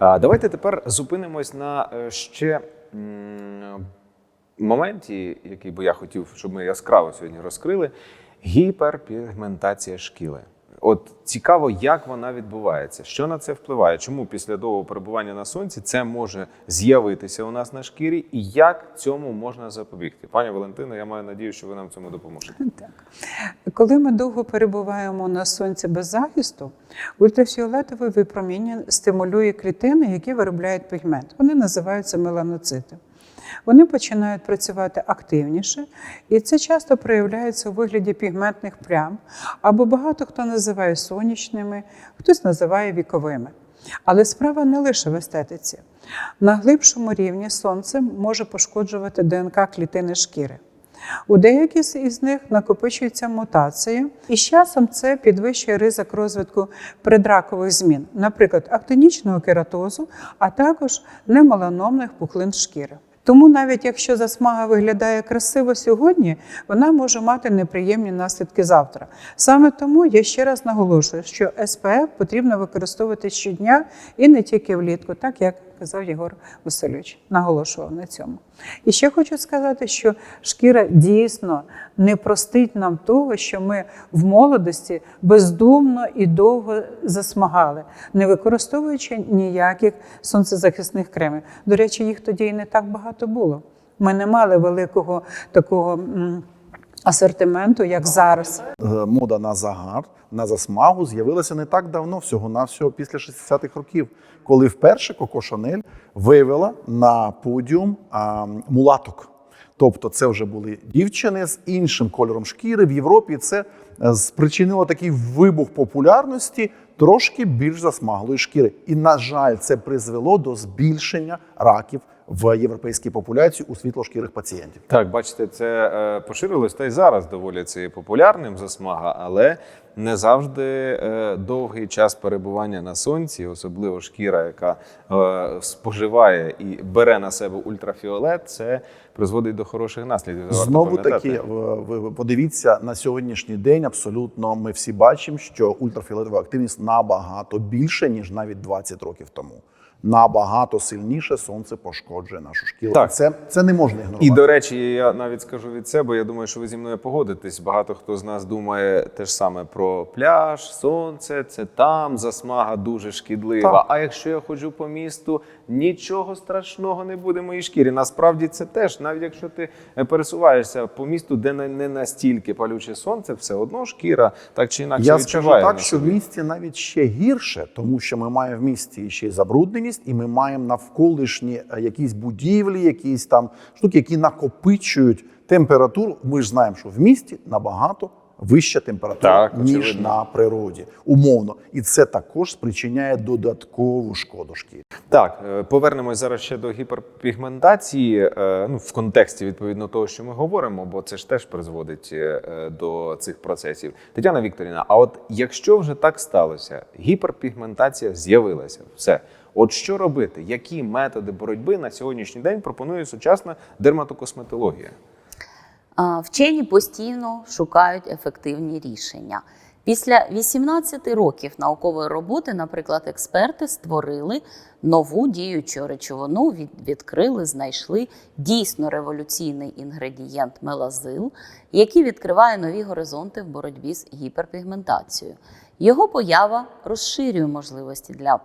Давайте тепер зупинимось на е, ще моменті, який би я хотів, щоб ми яскраво сьогодні розкрили: гіперпігментація шкіри. От цікаво, як вона відбувається, що на це впливає, чому після довгого перебування на сонці це може з'явитися у нас на шкірі, і як цьому можна запобігти? Пані Валентино, я маю надію, що ви нам цьому допоможете. Так. Коли ми довго перебуваємо на сонці без захисту, ультрафіолетове випроміння стимулює клітини, які виробляють пігмент. Вони називаються меланоцити. Вони починають працювати активніше, і це часто проявляється у вигляді пігментних плям, або багато хто називає сонячними, хтось називає віковими. Але справа не лише в естетиці. На глибшому рівні сонце може пошкоджувати ДНК клітини шкіри. У деяких із них накопичуються мутації, і з часом це підвищує ризик розвитку предракових змін, наприклад, актинічного кератозу, а також немеланомних пухлин шкіри. Тому навіть якщо засмага виглядає красиво сьогодні, вона може мати неприємні наслідки завтра. Саме тому я ще раз наголошую, що СПФ потрібно використовувати щодня і не тільки влітку, так як казав Єгор Васильович, наголошував на цьому. І ще хочу сказати, що шкіра дійсно не простить нам того, що ми в молодості бездумно і довго засмагали, не використовуючи ніяких сонцезахисних кремів. До речі, їх тоді і не так багато було. Ми не мали великого такого. Асортименту, як зараз, Е, мода на загар, на засмагу з'явилася не так давно, всього навсього після 60-х років, коли вперше Коко Шанель вивела на подіум а, мулаток. Тобто, це вже були дівчини з іншим кольором шкіри в Європі. Це е, спричинило такий вибух популярності трошки більш засмаглої шкіри. І, на жаль, це призвело до збільшення раків в європейській популяції у світлошкірих пацієнтів. Так, бачите, це е, поширилось та й зараз доволі це популярним засмага, але не завжди е, довгий час перебування на сонці, особливо шкіра, яка е, споживає і бере на себе ультрафіолет, це призводить до хороших наслідків. Знову таки, ви ви подивіться на сьогоднішній день. Абсолютно, ми всі бачимо, що ультрафіолетова активність набагато більше ніж навіть 20 років тому. Набагато сильніше сонце пошкоджує нашу шкіру. Так. Це, це не можна ігнорувати. І до речі, я навіть скажу від себе. Я думаю, що ви зі мною погодитесь. Багато хто з нас думає те ж саме про пляж, сонце, це там засмага дуже шкідлива. Так. А якщо я ходжу по місту, нічого страшного не буде моїй шкірі. Насправді це теж, навіть якщо ти е, пересуваєшся по місту, де не не настільки палюче сонце, все одно шкіра так чи інакше Я скажу так, що в місті навіть ще гірше, тому що ми маємо в місті ще й забрудненість, і ми маємо навколишні е, якісь будівлі, якісь там штуки, які накопичують температуру. Ми ж знаємо, що в місті набагато вища температура, Так, ніж очевидно. на природі, умовно. І це також спричиняє додаткову шкоду шкірі. Так, е, повернемось зараз ще до гіперпігментації, е, ну в контексті відповідно того, що ми говоримо, бо це ж теж призводить до цих процесів. Тетяна Вікторівна, а от якщо вже так сталося, гіперпігментація з'явилася, все. От що робити? Які методи боротьби на сьогоднішній день пропонує сучасна дерматокосметологія? Вчені постійно шукають ефективні рішення. Після 18 років наукової роботи, наприклад, експерти створили нову діючу речовину, відкрили, знайшли дійсно революційний інгредієнт мелазил, який відкриває нові горизонти в боротьбі з гіперпігментацією. Його поява розширює можливості для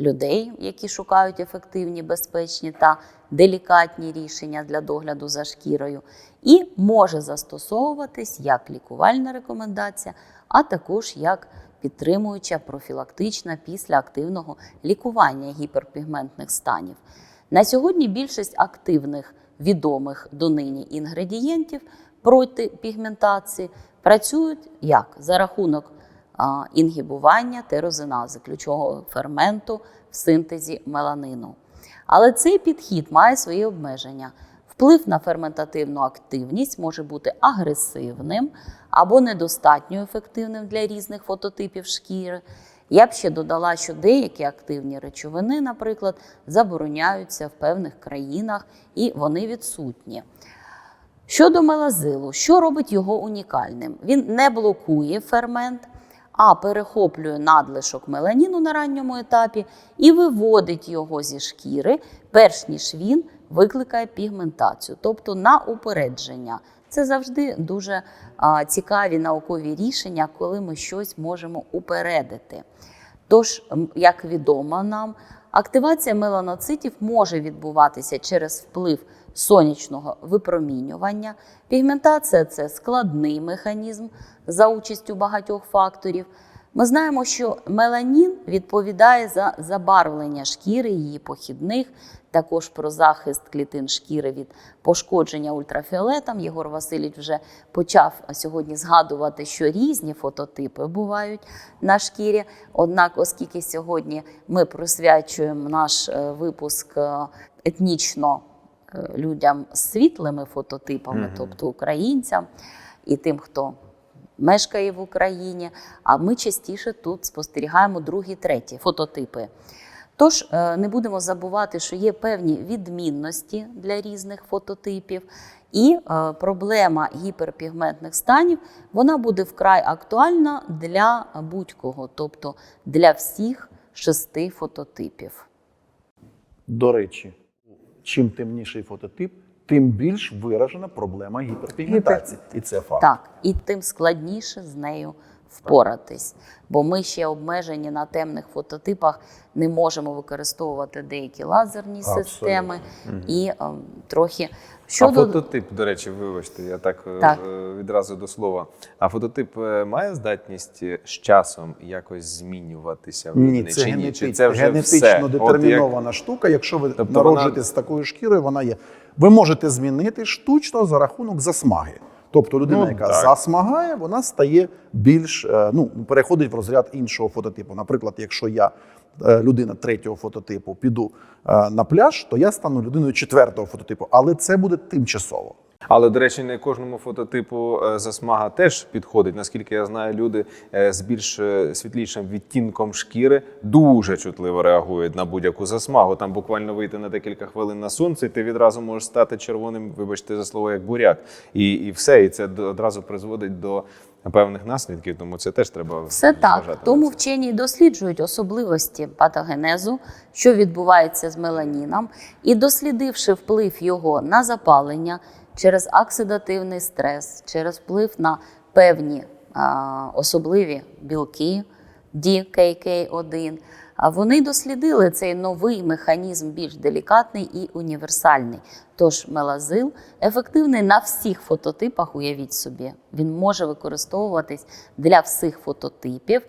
людей, які шукають ефективні, безпечні та делікатні рішення для догляду за шкірою, і може застосовуватись як лікувальна рекомендація, а також як підтримуюча профілактична після активного лікування гіперпігментних станів. На сьогодні більшість активних відомих донині інгредієнтів проти пігментації працюють як за рахунок інгібування терозинази, ключового ферменту в синтезі меланину. Але цей підхід має свої обмеження. Вплив на ферментативну активність може бути агресивним або недостатньо ефективним для різних фототипів шкіри. Я б ще додала, що деякі активні речовини, наприклад, забороняються в певних країнах і вони відсутні. Щодо мелазилу, що робить його унікальним? Він не блокує фермент, а перехоплює надлишок меланіну на ранньому етапі і виводить його зі шкіри, перш ніж він викликає пігментацію, тобто на упередження. Це завжди дуже а, цікаві наукові рішення, коли ми щось можемо упередити. Тож, як відомо нам, активація меланоцитів може відбуватися через вплив сонячного випромінювання. Пігментація це складний механізм за участю багатьох факторів. Ми знаємо, що меланін відповідає за забарвлення шкіри, її похідних, також про захист клітин шкіри від пошкодження ультрафіолетом. Єгор Васильович вже почав сьогодні згадувати, що різні фототипи бувають на шкірі. Однак, оскільки сьогодні ми присвячуємо наш е, випуск е, етнічно людям з світлими фототипами, тобто українцям і тим, хто мешкає в Україні. А ми частіше тут спостерігаємо другі, треті фототипи. Тож е, не будемо забувати, що є певні відмінності для різних фототипів, і е, проблема гіперпігментних станів вона буде вкрай актуальна для будь-кого, тобто для всіх шести фототипів. До речі, чим темніший фототип, тим більш виражена проблема гіперпігментації. І це факт. Так, і тим складніше з нею впоратись. Бо ми ще обмежені на темних фототипах, не можемо використовувати деякі лазерні Абсолютно. системи і ем, трохи А фототип, до речі, вибачте, я так, е, Так. відразу до слова. А фототип е, має здатність е, з часом якось змінюватися? в Ні, це, чи ні? Чи це вже генетично все? От як- детермінована штука. Якщо ви Тобто народжуєтесь вона- з такою шкірою, вона є. Ви можете змінити штучно за рахунок засмаги. Тобто людина, Ну, яка так. засмагає, вона стає більш е, ну переходить в розряд іншого фототипу. Наприклад, якщо я е, людина третього фототипу піду е, на пляж, то я стану людиною четвертого фототипу, але це буде тимчасово. Але, до речі, не кожному фототипу е, засмага теж підходить. Наскільки я знаю, люди е, з більш е, світлішим відтінком шкіри дуже чутливо реагують на будь-яку засмагу. Там буквально вийти на декілька хвилин на сонце, і ти відразу можеш стати червоним, вибачте за слово, як буряк. І, і все. І це одразу призводить до певних наслідків. Тому це теж треба Все так. Тому вчені досліджують особливості патогенезу, що відбувається з меланіном, і дослідивши вплив його на запалення через оксидативний стрес, через вплив на певні особливі білки DKK1, а вони дослідили цей новий механізм більш делікатний і універсальний. Тож мелазил ефективний на всіх фототипах, уявіть собі. Він може використовуватись для всіх фототипів,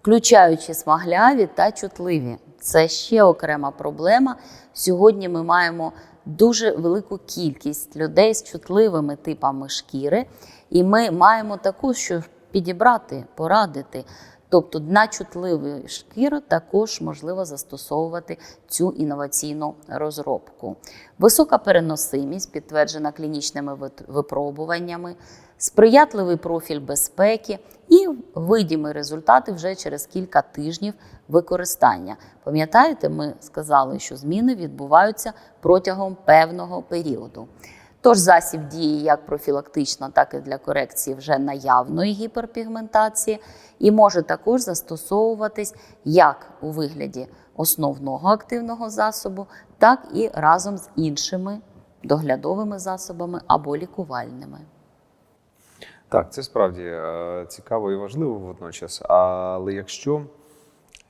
включаючи смагляві та чутливі. Це ще окрема проблема. Сьогодні ми маємо дуже велику кількість людей з чутливими типами шкіри, і ми маємо таку, що підібрати, порадити. Тобто на чутливу шкіру також можливо застосовувати цю інноваційну розробку. Висока переносимість, підтверджена клінічними випробуваннями, сприятливий профіль безпеки і видімі результати вже через кілька тижнів використання. Пам'ятаєте, ми сказали, що зміни відбуваються протягом певного періоду. Тож засіб діє як профілактично, так і для корекції вже наявної гіперпігментації, і може також застосовуватись як у вигляді основного активного засобу, так і разом з іншими доглядовими засобами або лікувальними. Так, це справді е, цікаво і важливо водночас. Але якщо,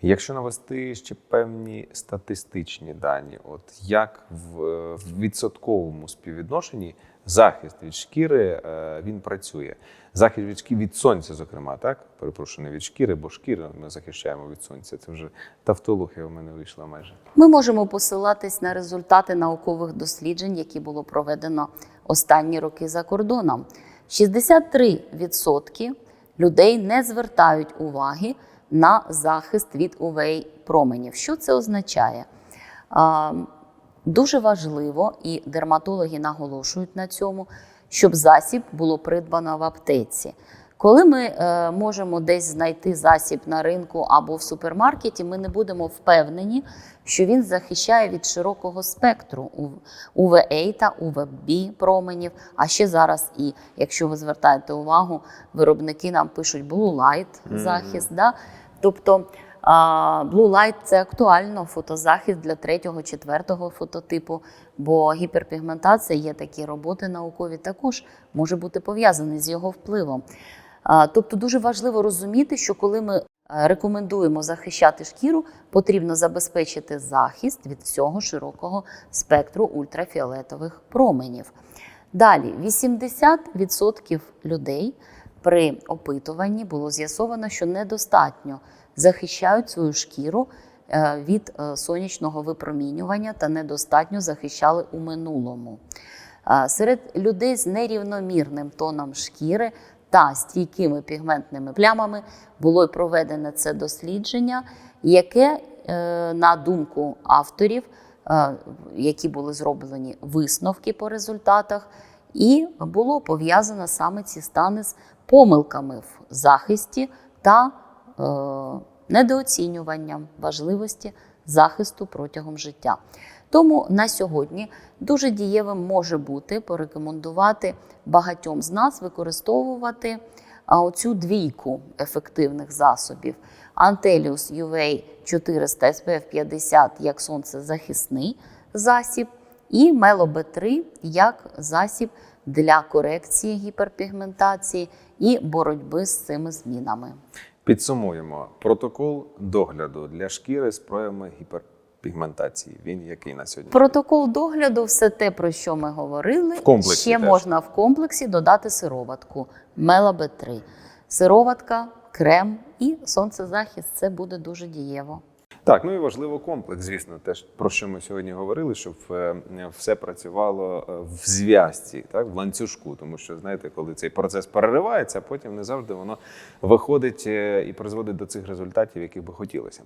якщо навести ще певні статистичні дані, от як в, е, відсотковому співвідношенні захист від шкіри е, він працює. Захист від шкіри від сонця, зокрема, так? Перепрошую, не від шкіри, бо шкіру ми захищаємо від сонця. Це вже тавтологія у мене вийшла майже. Ми можемо посилатись на результати наукових досліджень, які було проведено останні роки за кордоном. 63% людей не звертають уваги на захист від uv променів. Що це означає? Дуже важливо, і дерматологи наголошують на цьому, щоб засіб було придбано в аптеці. Коли ми е, можемо десь знайти засіб на ринку або в супермаркеті, ми не будемо впевнені, що він захищає від широкого спектру UVA та UVB променів. А ще зараз, і якщо ви звертаєте увагу, виробники нам пишуть Blue Light захист. Да? Тобто Blue Light – це актуально фотозахист для третього, четвертого фототипу, бо гіперпігментація є такі роботи наукові, також може бути пов'язані з його впливом. Тобто дуже важливо розуміти, що коли ми е, рекомендуємо захищати шкіру, потрібно забезпечити захист від всього широкого спектру ультрафіолетових променів. Далі 80% людей при опитуванні було з'ясовано, що недостатньо захищають свою шкіру е, від е, сонячного випромінювання та недостатньо захищали у минулому. Серед людей з нерівномірним тоном шкіри та стійкими пігментними плямами було й проведене це дослідження, яке, е, на думку авторів, е, які були зроблені висновки по результатах, і було пов'язано саме ці стани з помилками в захисті та е, недооцінюванням важливості захисту протягом життя. Тому на сьогодні дуже дієвим може бути порекомендувати багатьом з нас використовувати оцю двійку ефективних засобів. Антеліус UV 400 SPF 50 як сонцезахисний засіб, і Мело 3 як засіб для корекції гіперпігментації і боротьби з цими змінами. Підсумуємо протокол догляду для шкіри з проявами гіперпігментації. Він який на сьогодні? Протокол догляду все те, про що ми говорили. В комплексі Ще теж. можна в комплексі додати сироватку Мелабе 3 Сироватка, крем і сонцезахист це буде дуже дієво. Так, ну і важливо комплекс, звісно, теж про що ми сьогодні говорили, щоб е, все працювало е, в зв'язці, так, в ланцюжку. Тому що, знаєте, коли цей процес переривається, потім не завжди воно виходить е, і призводить до цих результатів, яких би хотілося.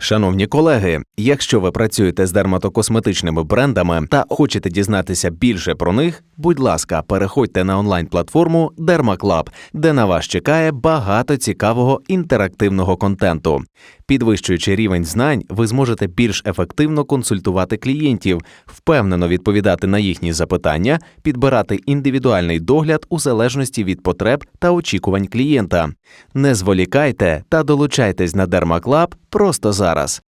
Шановні колеги, якщо ви працюєте з дерматокосметичними брендами та хочете дізнатися більше про них, будь ласка, переходьте на онлайн-платформу DermaClub, де на вас чекає багато цікавого інтерактивного контенту. Підвищуючи рівень знань, ви зможете більш ефективно консультувати клієнтів, впевнено відповідати на їхні запитання, підбирати індивідуальний догляд у залежності від потреб та очікувань клієнта. Не зволікайте та долучайтесь на DermaClub просто зараз.